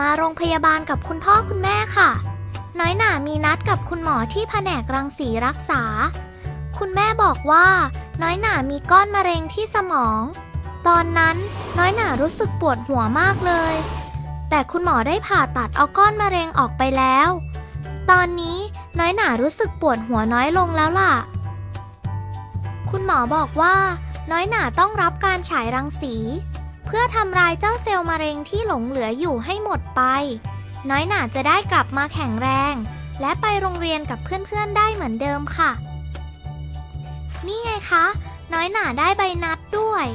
มาโรงพยาบาลกับคุณพ่อคุณแม่ค่ะ น้อยหน่ามีนัดกับคุณหมอที่แผนกรังสีรักษา คุณแม่บอกว่า น้อยหน่ามีก้อนมะเร็งที่สมอง ตอนนั้นน้อยหน่ารู้สึกปวดหัวมากเลย แต่คุณหมอได้ผ่าตัดเอาก้อนมะเร็งออกไปแล้ว ตอนนี้น้อยหน่ารู้สึกปวดหัวน้อยลงแล้วล่ะ คุณหมอบอกว่า น้อยหน่าต้องรับการฉายรังสี เพื่อทำลายเจ้าเซลล์มะเร็งที่หลงเหลืออยู่ให้หมดไป น้อยหน่าจะได้กลับมาแข็งแรง และไปโรงเรียนกับเพื่อนๆได้เหมือนเดิมค่ะ นี่ไงคะ น้อยหน่าได้ใบนัดด้วย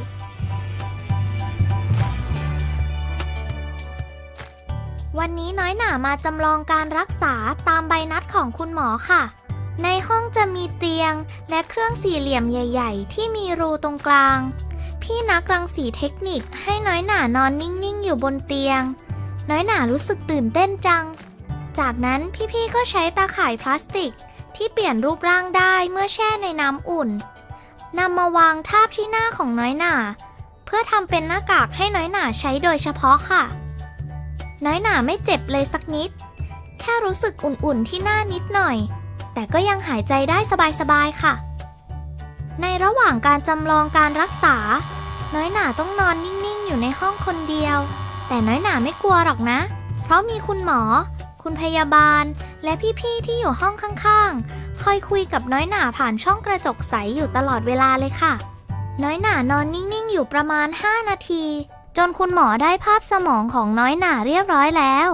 วันนี้น้อยหน่ามาจำลองการรักษาตามใบนัดของคุณหมอค่ะในห้องจะมีเตียงและเครื่องสี่เหลี่ยมใหญ่ ๆ ที่มีรูตรงกลาง พี่นักรังสีเทคนิคให้น้อยหน่านอนนิ่งๆ อยู่บนเตียง น้อยหน่ารู้สึกตื่นเต้นจัง จากนั้นพี่ๆก็ใช้ตาข่ายพลาสติกที่เปลี่ยนรูปร่างได้เมื่อแช่ในน้ำอุ่นนำมาวางทาบที่หน้าของน้อยหน่าเพื่อทำเป็นหน้ากากให้น้อยหน่าใช้โดยเฉพาะค่ะ น้อยหน่าไม่เจ็บเลยสักนิด แค่รู้สึกอุ่นๆที่หน้านิดหน่อย แต่ก็ยังหายใจได้สบายๆค่ะ ในระหว่างการจำลองการรักษา น้อยหน่าต้องนอนนิ่งๆ อยู่ในห้องคนเดียว แต่น้อยหน่าไม่กลัวหรอกนะ เพราะมีคุณหมอ คุณพยาบาล และพี่ๆ ที่อยู่ห้องข้างๆ คอยคุยกับน้อยหน่าผ่านช่องกระจกใสอยู่ตลอดเวลาเลยค่ะ น้อยหน่านอนนิ่งๆ อยู่ประมาณ 5 นาที จนคุณหมอได้ภาพสมองของน้อยหน่าเรียบร้อยแล้ว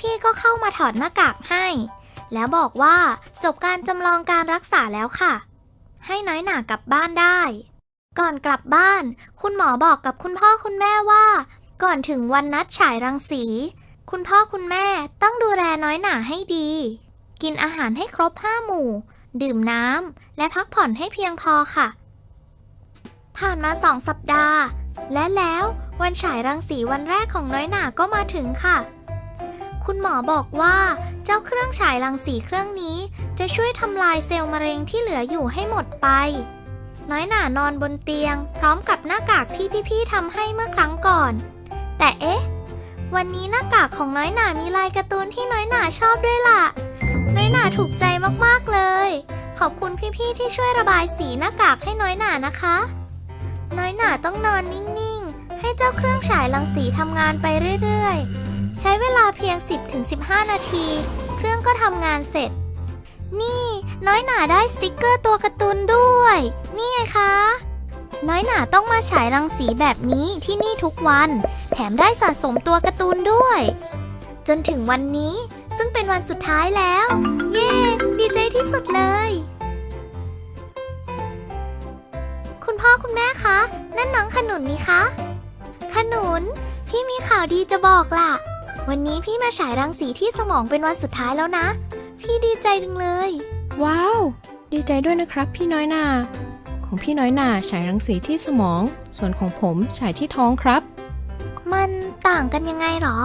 พี่ๆ ก็เข้ามาถอดหน้ากากให้ แล้วบอกว่าจบการจำลองการรักษาแล้วค่ะ ให้น้อยหน่ากลับบ้านได้ ก่อนกลับบ้าน คุณหมอบอกกับคุณพ่อคุณแม่ว่า ก่อนถึงวันนัดฉายรังสี คุณพ่อคุณแม่ต้องดูแลน้อยหน่าให้ดี กินอาหารให้ครบห้าหมู่ ดื่มน้ำและพักผ่อนให้เพียงพอค่ะ ผ่านมาสองสัปดาห์ และแล้ววันฉายรังสีวันแรกของน้อยหน่าก็มาถึงค่ะ คุณหมอบอกว่าเจ้าเครื่องฉายรังสีเครื่องนี้ จะช่วยทำลายเซลล์มะเร็งที่เหลืออยู่ให้หมดไป น้อยหน่านอนบนเตียง พร้อมกับหน้ากากที่พี่ๆทำให้เมื่อครั้งก่อน แต่เอ๊ะ วันนี้หน้ากากของน้อยหน่ามีลายการ์ตูนที่น้อยหน่าชอบด้วยล่ะ น้อยหน่าถูกใจมากๆเลย ขอบคุณพี่ๆที่ช่วยระบายสีหน้ากากให้น้อยหน่านะคะ น้อยหน่าต้องนอนนิ่งๆ ให้เจ้าเครื่องฉายรังสีทำงานไปเรื่อยๆ ใช้เวลาเพียง 10-15 นาที เครื่องก็ทำงานเสร็จ นี่ น้อยหนาได้สติกเกอร์ตัวการ์ตูนด้วย นี่ไงคะ น้อยหนาต้องมาฉายรังสีแบบนี้ที่นี่ทุกวัน แถมได้สะสมตัวการ์ตูนด้วย จนถึงวันนี้ซึ่งเป็นวันสุดท้ายแล้ว เย้ ดีใจที่สุดเลย คุณพ่อคุณแม่คะ นั่นน้องขนุนนี่คะ ขนุน พี่มีข่าวดีจะบอกล่ะ วันนี้พี่มาฉายรังสีที่สมองเป็นวันสุดท้ายแล้วนะ พี่ดีใจจังเลย ว้าว ดีใจด้วยนะครับพี่น้อยนา ของพี่น้อยนาฉายรังสีที่สมอง ส่วนของผมฉายที่ท้องครับ มันต่างกันยังไงหรอ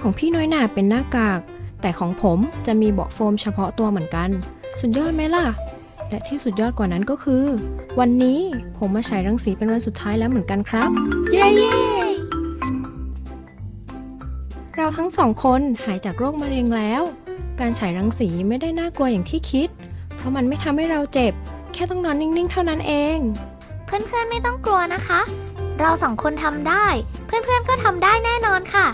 ของพี่น้อยนาเป็นหน้ากาก แต่ของผมจะมีเบาะโฟมเฉพาะตัวเหมือนกัน สุดยอดไหมล่ะ และที่สุดยอดกว่านั้นก็คือ วันนี้ผมมาฉายรังสีเป็นวันสุดท้ายแล้วเหมือนกันครับ เย้เย้เราทั้งสองคนหายจากโรคมะเร็งแล้ว การฉายรังสีไม่ได้น่ากลัวอย่างที่คิด เพราะมันไม่ทำให้เราเจ็บ แค่ต้องนอนนิ่งๆ เท่านั้นเอง เพื่อนๆไม่ต้องกลัวนะคะ เราสองคนทำได้ เพื่อนๆก็ทำได้แน่นอนค่ะ